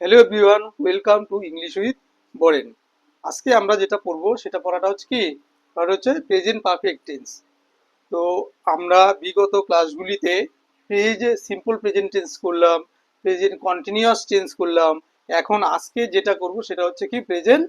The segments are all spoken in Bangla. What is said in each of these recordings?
Hello everyone welcome to English with Baren আজকে আমরা যেটা পড়ব, সেটা পড়াটা হচ্ছে কি? পড়াটা হচ্ছে প্রেজেন্ট পারফেক্ট টেন্স তো আমরা বিগত ক্লাসগুলিতে প্রেজে সিম্পল প্রেজেন্ট টেন্স করলাম প্রেজেন্ট কন্টিনিউয়াস টেন্স করলাম। এখন আজকে যেটা করব, সেটা হচ্ছে কি? Present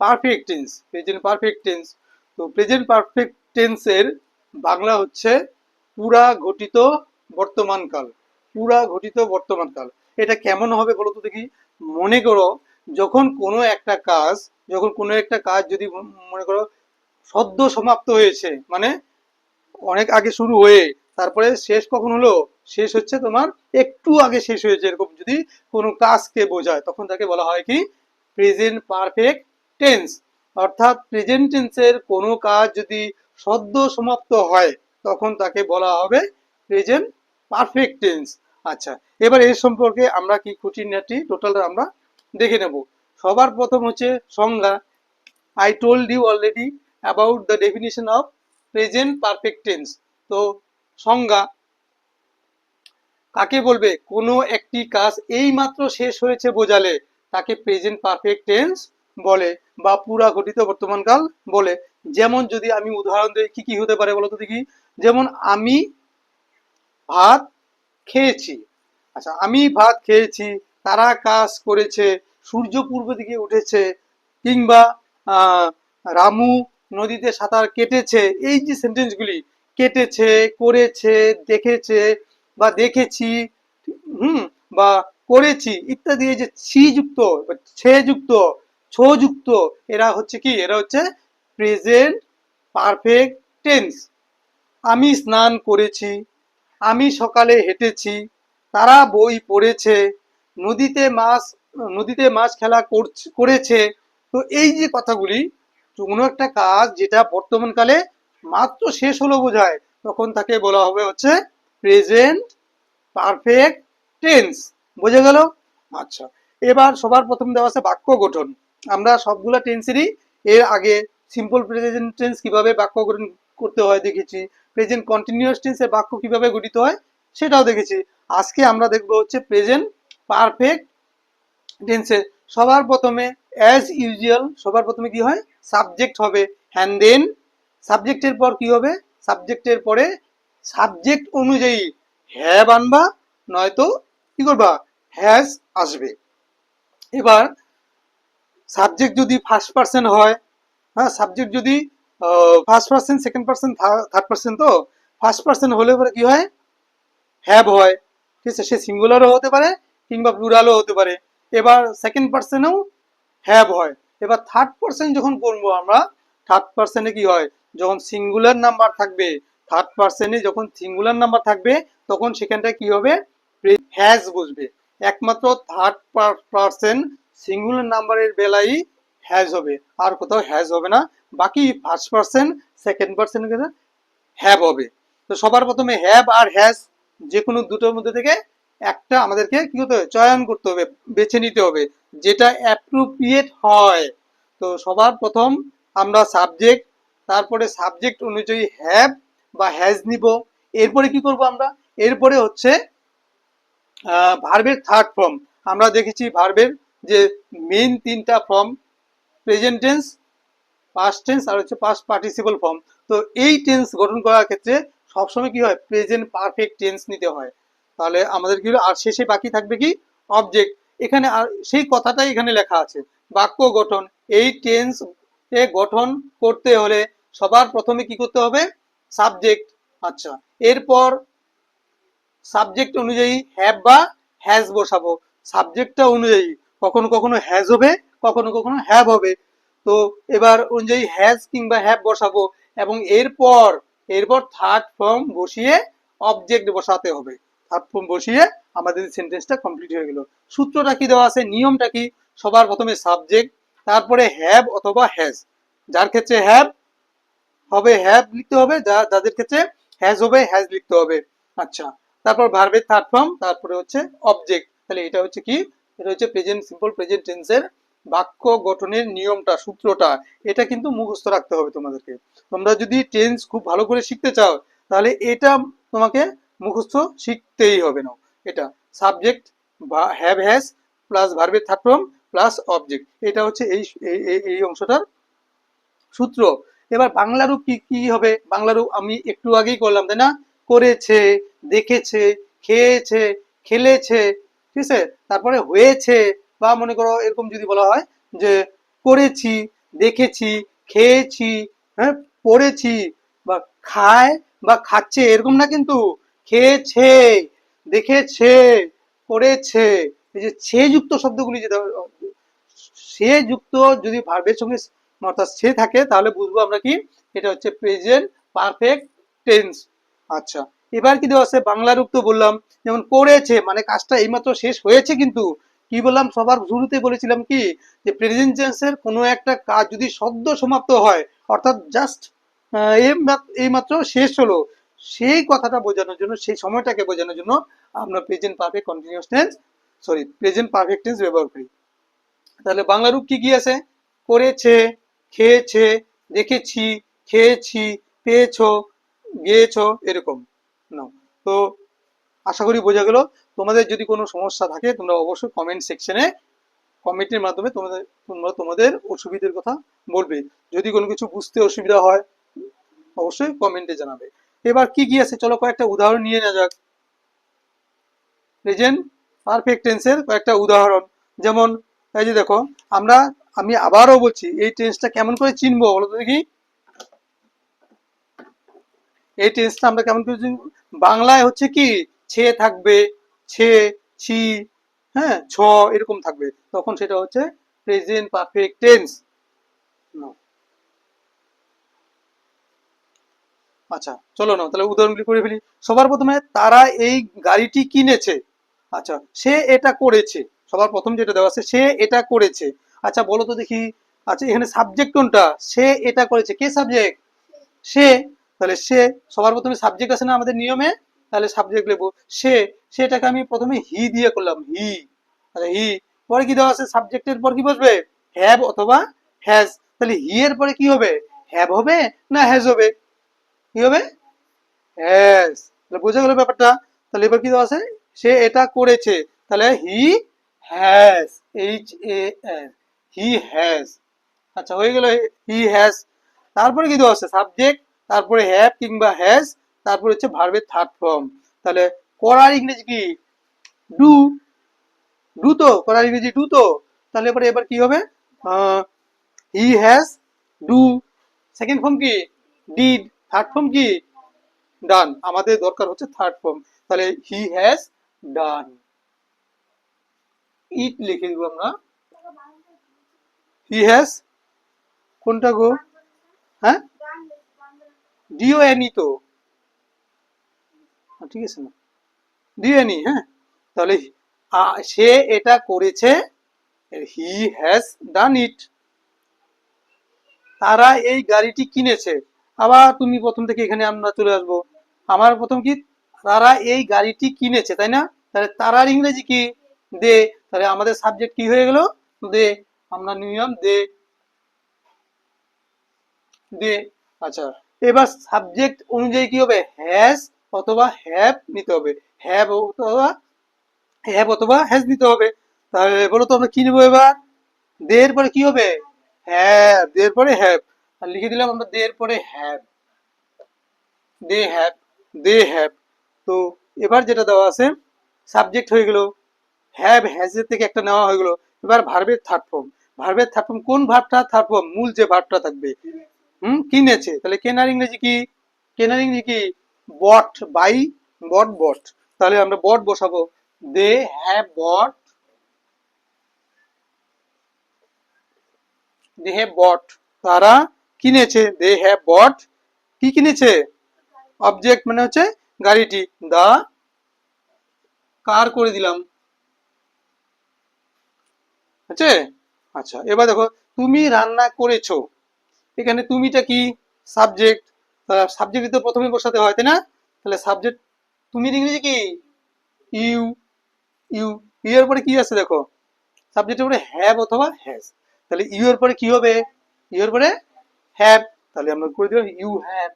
perfect tense present perfect tense তো প্রেজেন্ট পারফেক্ট টেন্সের বাংলা হচ্ছে পুরা ঘটিত বর্তমানকাল পুরা ঘটিত বর্তমানকাল এটা কেমন হবে বলো তো দেখি? মনে করো, যখন কোনো একটা কাজ, যখন কোনো একটা কাজ যদি মনে করো, সদ্য সমাপ্ত হয়েছে মানে অনেক আগে শুরু হয়ে, তারপরে শেষ কখন হলো? শেষ হচ্ছে তোমার একটু আগে শেষ হয়েছে, এরকম যদি কোনো কাজকে বোঝায়, তখন তাকে বলা হয় কি? প্রেজেন্ট পারফেক্ট টেন্স অর্থাৎ প্রেজেন্ট টেন্সের কোনো কাজ যদি সদ্য সমাপ্ত হয়, তখন তাকে বলা হবে প্রেজেন্ট পারফেক্ট টেন্স আচ্ছা এবার এর সম্পর্কে আমরা কি খুঁটিনাটি টোটাল আমরা দেখে নেব। সবার প্রথম হচ্ছে সংজ্ঞা। I told you already about the definition of present perfect tense তো সংজ্ঞা, কাকে বলবে? কোনো একটি কাজ এই মাত্র শেষ হয়েছে বোঝালে তাকে প্রেজেন্ট পারফেক্ট টেন্স বলে বা পুরা ঘটিত বর্তমানকাল বলে। যেমন যদি আমি উদাহরণ দিই, কি কি হতে পারে বলতো দেখি? যেমন আমি ভাত খেয়েছি। আচ্ছা আমি ভাত খেয়েছি, তারা কাজ করেছে, সূর্য পূর্ব দিকে উঠেছে, কিংবা রামু নদীতে সাঁতার কেটেছে, এই যে সেন্টেন্সগুলি কেটেছে, করেছে, দেখেছে, বা দেখেছি, হুম, বা করেছি ইত্যাদি, এই যে ছি যুক্ত ছে যুক্ত, ছো যুক্ত, এরা হচ্ছে কি? এরা হচ্ছে প্রেজেন্ট পারফেক্ট টেন্স আমি স্নান করেছি আমি সকালে হেঁটেছি, তারা বই পড়েছে, নদীতে মাছ নদীতে মাছ খেলা করেছে তো এই যে কথাগুলি কোনো একটা কাজ যেটা বর্তমানকালে মাত্র শেষ হলো বোঝায় তখন তাকে বলা হবে হচ্ছে প্রেজেন্ট পারফেক্ট টেন্স বোঝা গেল? আচ্ছা এবার সবার প্রথম দেওয়া আছে বাক্য গঠন। আমরা সবগুলা টেন্সেরই এর আগে সিম্পল প্রেজেন্ট টেন্স কীভাবে বাক্য গঠন করতে হয় দেখেছি। প্রেজেন্ট কন্টিনিউয়াস টেন্সের বাক্য কীভাবে গঠিত হয় সেটাও দেখেছি। আজকে আমরা দেখব হচ্ছে প্রেজেন্ট পারফেক্ট টেন্সে সবার প্রথমে অ্যাজ ইউজুয়াল সবার প্রথমে কি হয়? সাবজেক্ট হবে। হ্যান্ড দেন সাবজেক্টের পর কি হবে? সাবজেক্টের পরে সাবজেক্ট অনুযায়ী হ্যাভ আনবা, নয়তো কি করবা? হ্যাজ আসবে। এবার সাবজেক্ট যদি ফার্স্ট পার্সন হয় হ্যাঁ সাবজেক্ট যদি first person second person third person তো? ফার্স্ট পার্সন হলে পরে কি হয়? হ্যাভ হয়। ঠিক আছে, সে সিঙ্গুলারও হতে পারে কিংবা প্লুরালও হতে পারে। এবার সেকেন্ড পার্সনেও হ্যাভ হয়। এবার থার্ড পার্সন যখন করব আমরা থার্ড পার্সনে কি হয়? যখন সিঙ্গুলার নাম্বার থাকবে থার্ড পার্সনে যখন সিঙ্গুলার নাম্বার থাকবে, তখন সেখানটায় কি হবে? হ্যাজ বসবে। একমাত্র থার্ড পার্সন সিঙ্গুলার নাম্বারের বেলায় হ্যাজ হবে। আর কোথাও হ্যাজ হবে না। বাকি first person second person have হবে। তো সবার প্রথমে হ্যাভ আর হ্যাজ যে কোনো দুটোর মধ্যে থেকে একটা আমাদেরকে কি করতে হবে? চয়ন করতে হবে, বেছে নিতে হবে, যেটা অ্যাপ্রোপ্রিয়েট হয়। তো সবার প্রথম আমরা সাবজেক্ট তারপরে সাবজেক্ট অনুযায়ী হ্যাভ বা হ্যাজ নিব। এরপরে কি করব আমরা? এরপরে হচ্ছে ভার্বের থার্ড ফর্ম আমরা দেখেছি ভার্বের যে মেইন তিনটা form present tense past tense আর হচ্ছে পাস্ট পার্টিসিপল ফর্ম তো এই টেন্স গঠন করার ক্ষেত্রে সবসময় কি হয়? প্রেজেন্ট পারফেক্ট টেন্স নিতে হয়। তাহলে আমাদের কি হলো? আর শেষে বাকি থাকবে কি? অবজেক্ট এখানে আর সেই কথাটাই এখানে লেখা আছে। বাক্য গঠন। এই টেন্স এ গঠন করতে হলে সবার প্রথমে কি করতে হবে? সাবজেক্ট আচ্ছা এরপর সাবজেক্ট অনুযায়ী হ্যাভ বা হ্যাজ বসাবো। সাবজেক্টটা অনুযায়ী কখনো কখনো হ্যাজ হবে, কখনো কখনো হ্যাভ হবে। তো এবার অনুযায়ী হ্যাজ কিংবা হ্যাভ বসাবো এবং এরপর এরপর থার্ড ফর্ম বসিয়ে অবজেক্ট বসাতে হবে। থার্ড ফর্ম বসিয়ে আমাদের সেন্টেন্সটা কমপ্লিট হয়ে গেল। সূত্রটা কি দেওয়া আছে? নিয়মটা কি? সবার প্রথমে সাবজেক্ট তারপরে হ্যাভ অথবা হ্যাজ যার ক্ষেত্রে হ্যাভ হবে হ্যাভ লিখতে হবে, যা, যাদের ক্ষেত্রে হ্যাজ হবে হ্যাজ লিখতে হবে। আচ্ছা তারপর ভার্বের থার্ড ফর্ম তারপরে হচ্ছে অবজেক্ট তাহলে এটা হচ্ছে কি? এটা হচ্ছে প্রেজেন্ট সিম্পল প্রেজেন্ট টেন্সের বাক্য গঠনের নিয়মটা, সূত্রটা, এটা কিন্তু মুখস্থ রাখতে হবে তোমাদেরকে। তোমরা যদি টেন্স খুব ভালো করে শিখতে চাও, তাহলে এটা তোমাকে মুখস্থ শিখতেই হবে না এটা সাবজেক্ট বা হ্যাভ প্লাস ভার্বের থার্ড প্লাস অবজেক্ট এটা হচ্ছে এই, এই- অংশটার সূত্র। এবার বাংলা রূপ কি কি হবে? বাংলা রূপ আমি একটু আগেই করলাম, তাই না? করেছে, দেখেছে, খেয়েছে, খেলেছে, ঠিক আছে? তারপরে হয়েছে বা মনে করো এরকম যদি বলা হয় যে করেছি, দেখেছি, খেয়েছি হ্যাঁ পড়েছি বা খায় বা খাচ্ছে, এরকম না কিন্তু খেয়েছে, দেখেছে, করেছে। এই যে সে যুক্ত শব্দগুলি যেটা সে যুক্ত যদি ভার্বের সঙ্গে অর্থাৎ সে থাকে, তাহলে বুঝব আমরা কি? এটা হচ্ছে প্রেজেন্ট পারফেক্ট টেন্স আচ্ছা এবার কি দেওয়া আছে বাংলা রূপ তো বললাম, যেমন করেছে মানে কাজটা এইমাত্র শেষ হয়েছে কিন্তু কি বললাম? সবার শুরুতে বলেছিলাম কি? যে প্রেজেন্ট টেন্সের কোনো একটা কাজ যদি সদ্য সমাপ্ত হয়, অর্থাৎ জাস্ট এইমাত্র শেষ হলো, সেই কথাটা বোঝানোর জন্য, সেই সময়টাকে বোঝানোর জন্য আমরা present perfect continuous tense sorry present perfect tense ব্যবহার করি। তাহলে বাংলা রূপ কি কি আছে? করেছে, খেয়েছে, দেখেছি, খেয়েছি, পেয়েছ, গিয়েছো, এরকম। না তো আশা করি বোঝা গেল। তোমাদের যদি কোনো সমস্যা থাকে, তোমরা অবশ্যই কমেন্ট সেকশনে কমেন্টের মাধ্যমে তোমাদের, তোমরা তোমাদের অসুবিধার কথা বলবে। যদি কোনো কিছু বুঝতে অসুবিধা হয়, অবশ্যই কমেন্টে জানাবে। এবার কি কি আছে? চলো কয়েকটা উদাহরণ নিয়ে নেওয়া যাক। প্রেজেন্ট পারফেক্ট টেন্সের কয়েকটা উদাহরণ। যেমন, এই যে দেখো, আমরা, আমি আবারও বলছি, এই টেন্সটা কেমন করে চিনবো বলো তো দেখি। এই টেন্সটা আমরা কেমন করে বাংলায় হচ্ছে কি? ছে থাকবে, ছে, ছি হ্যাঁ ছ এরকম থাকবে। তখন সেটা হচ্ছে প্রেজেন্ট পারফেক্ট টেন্স আচ্ছা চলো না, তাহলে উদাহরণগুলি করে ফেলি। সবার প্রথমে তারা এই গাড়িটি কিনেছে। আচ্ছা সে এটা করেছে। সবার প্রথম যেটা দেওয়া আছে, সে এটা করেছে। আচ্ছা বলো তো দেখি। আচ্ছা এখানে সাবজেক্ট কোনটা? সে এটা করেছে। কে সাবজেক্ট সে। তাহলে সে, সবার প্রথমে সাবজেক্ট আছে না আমাদের নিয়মে? তাহলে সাবজেক্ট নেব সে, সেটাকে আমি প্রথমে হি দিয়ে করলাম হি তাহলে হি পরে কি দেওয়া আছে? সাবজেক্টের পর কি বসবে? হ্যাভ অথবা হ্যাজ তাহলে হি এর পরে কি হবে? হ্যাভ হবে না হ্যাজ হবে? কি হবে? হ্যাজ তাহলে বোঝা গেল ব্যাপারটা। তাহলে এবার কি দেওয়া আছে? সে এটা করেছে। তাহলে he has H A S he has আচ্ছা হয়ে গেল হি হ্যাজ তারপরে কি দেওয়া আছে? সাবজেক্ট তারপরে হ্যাভ কিংবা হ্যাজ তারপরে হচ্ছে ভার্বের থার্ড ফর্ম তাহলে করার ইংরেজি কি? ডু ডু তো? করার ইংরেজি ডু তো? তাহলে এবারে এবার কি হবে? He has do second form কি? ডিড থার্ড ফর্ম কি? ডান আমাদের দরকার হচ্ছে থার্ড ফর্ম তাহলে হি হ্যাজ ডান ইট লিখে দিব আমরা। হি হ্যাজ কোনটা গো? হ্যাঁ? ডিও এনি তো। হ্যাঁ, ঠিক আছে না। ডিও এনি হ্যাঁ? তাহলে সে এটা করেছে হি হ্যাজ ডান ইট তারা এই গাড়িটি কিনেছে। আবার তুমি প্রথম থেকে এখানে আমরা চলে আসব। আমার প্রথম কি? তারা এই গাড়িটি কিনেছে, তাই না? তাহলে তারার ইংরেজি কি? দে, তাহলে আমাদের সাবজেক্ট কি হয়ে গেল? দে, আমরা নিয়ম দে। দে আচ্ছা। এবার সাবজেক্ট অনুযায়ী কি হবে? হ্যাজ অথবা হ্যাভ নিতে হবে। হ্যাভ অথবা হ্যাভ অথবা হ্যাজ নিতে হবে। তাহলে বলো তো আমরা কি নেব এবার? দের পরে কি হবে? হ্যাভ দের পরে হ্যাভ আর লিখে দিলাম আমরা দের পরে have they have they have তো এবার যেটা দেওয়া আছে সাবজেক্ট হয়ে গেল। হ্যাভ হ্যাজের থেকে একটা নেওয়া হয়ে গেলো। এবার ভার্বের থার্ড ফর্ম ভার্বের থার্ড ফর্ম কোন ভার্বটা থার্ড ফর্ম মূল যে ভার্বটা থাকবে। হুম? কিনেছে তাহলে কেনার ইংরেজি কি? কেনার ইংরেজি কি? Bought buy bought bought. তাহলে আমরা বট বসাবো। They have bought. They have bought. তারা কিনেছে? They have bought. কি কিনেছে? অবজেক্ট মানে হচ্ছে গাড়িটি। দা কার করে দিলাম? আছে? আচ্ছা এবার দেখো, তুমি রান্না করেছ। এখানে তুমিটা কি? সাবজেক্ট সাবজেক্ট তো প্রথমে বসাতে হয়, তাই না? তাহলে সাবজেক্ট তুমি ইংরেজি কি? ইউ ইউ ইউ এর পরে কি আছে দেখো? সাবজেক্টের পরে হ্যাভ অথবা হ্যাজ তাহলে ইউ এর পরে কি হবে? ইউ এর পরে হ্যাভ তাহলে আমরা করে দিলাম you have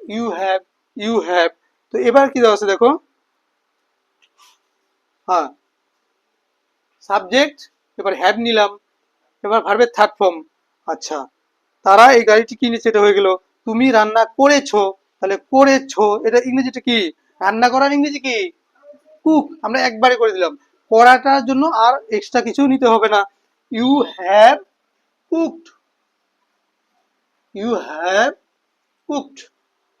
you have you have তো এবার কি দেওয়া আছে দেখো? হ্যাঁ। সাবজেক্ট এবার হ্যাভ নিলাম। এবার ভার্বের থার্ড ফর্ম আচ্ছা। তারা এই গাড়িটি কিনেছে এটা হয়ে গেল। তুমি রান্না করেছ। তাহলে করেছ। এটা ইংরেজিটা কি? রান্না করার ইংরেজি কি? কুক। আমরা একবারে করে দিলাম। করাটার জন্য আর এক্সট্রা কিছু নিতে হবে না। You have cooked you have cooked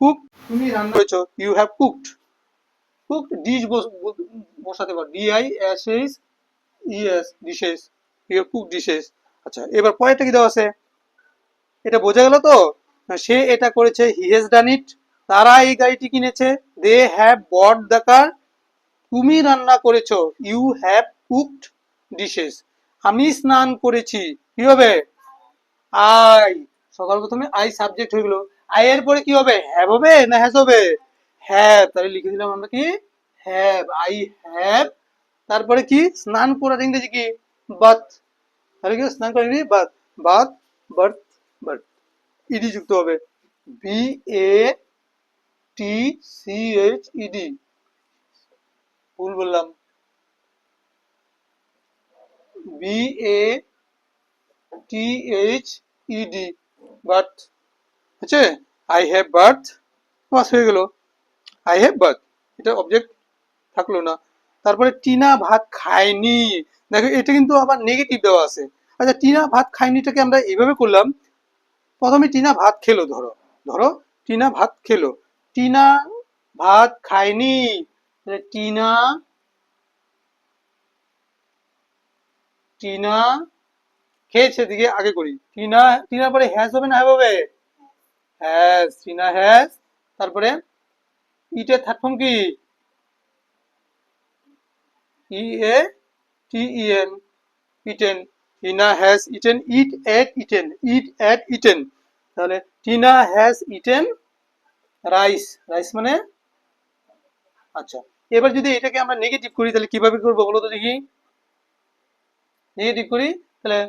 cook তুমি রান্না করেছ। You have cooked cook dish বসাতে পারো। D I S S E S dishes you have cook dishes আচ্ছা এবার পরেরটা কি দেওয়া আছে? এটা বোঝা গেল তো? সে এটা করেছে হি হ্যাজ ডান ইট তারা এই গাড়িটি কিনেছে। They have bot the car তুমি রান্না করেছ। ইউ হ্যাভ কুকড ডিশেস আমি স্নান করেছি। কি হবে? আই সকাল প্রথমে আই সাবজেক্ট হয়ে গেল। আই এর পরে কি হবে? হ্যাভ হবে না হ্যাজ হবে? হ্যাভ তাহলে লিখে দিলাম আমরা কি? হ্যাভ আই হ্যাভ তারপরে কি? স্নান করার ইংরেজি কি? বাথ তাহলে কি স্নান করার ইংরেজি বাথ বার্থ বার্থ ইডি যুক্ত হবে। B A T C H E D ভুল বললাম। B A T H E D bath আছে? আই হ্যাভ বার্থ বাস হয়ে গেল। আই হ্যাভ বার্থ এটা অবজেক্ট থাকল না। তারপরে টিনা ভাত খায়নি। দেখো, এটা কিন্তু আবার নেগেটিভ দেওয়া আছে। আচ্ছা টিনা ভাত খায়নিটাকে আমরা এইভাবে করলাম প্রথমে টিনা ভাত খেলো, ধরো। ধরো, টিনা ভাত খেলো। টিনা ভাত খায়নি। টিনা টিনা খেয়েছে দিকে আগে করি। টিনা, টিনার পরে হ্যাজ হবে না হ্যাভ হবে? হ্যাজ টিনা হ্যাজ তারপরে থার্ড ফর্ম কি? E A T E eaten. Tina has eaten eat ate eaten eat ate eaten তাহলে Tina has eaten rice rice মানে? আচ্ছা এবার যদি এটাকে আমরা নেগেটিভ করি, তাহলে কীভাবে করব বলো তো দেখি? নেগেটিভ করি, তাহলে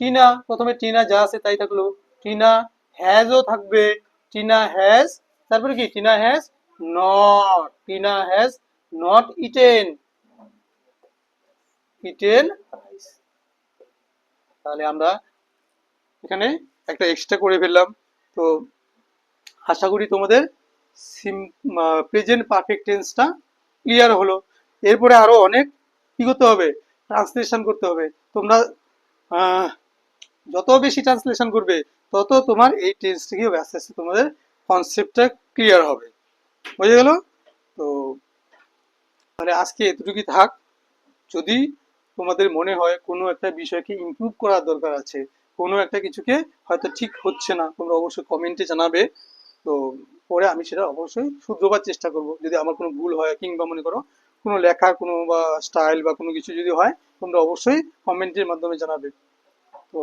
টিনা, প্রথমে টিনা যা আছে তাই থাকল। টিনা হ্যাজও থাকবে, টিনা হ্যাজ তারপরে কি? Tina has not Tina has not eaten eaten rice তাহলে আমরা এখানে একটা এক্সট্রা করে ফেললাম। তো আশা করি তোমাদের সিম প্রেজেন্ট পারফেক্ট টেন্সটা ক্লিয়ার হলো। এরপরে আরও অনেক কি করতে হবে? ট্রান্সলেশন করতে হবে। তোমরা যত বেশি ট্রান্সলেশন করবে, তত তোমার এই টেন্সটা কি হবে আস্তে আস্তে তোমাদের কনসেপ্টটা ক্লিয়ার হবে। বুঝে গেল? তো তাহলে আজকে এতটুকুই থাক। যদি তোমাদের মনে হয় কোনো একটা বিষয়কে ইমপ্রুভ করার দরকার আছে? কোনো একটা কিছুকে হয়তো ঠিক হচ্ছে না, তোমরা অবশ্যই কমেন্টে জানাবে। তো পরে আমি সেটা অবশ্যই শুধরোবার চেষ্টা করব। যদি আমার কোনো ভুল হয় কিংবা মনে করো কোনো লেখা, কোনো বা স্টাইল বা কোনো কিছু যদি হয়, তোমরা অবশ্যই কমেন্টের মাধ্যমে জানাবে। তো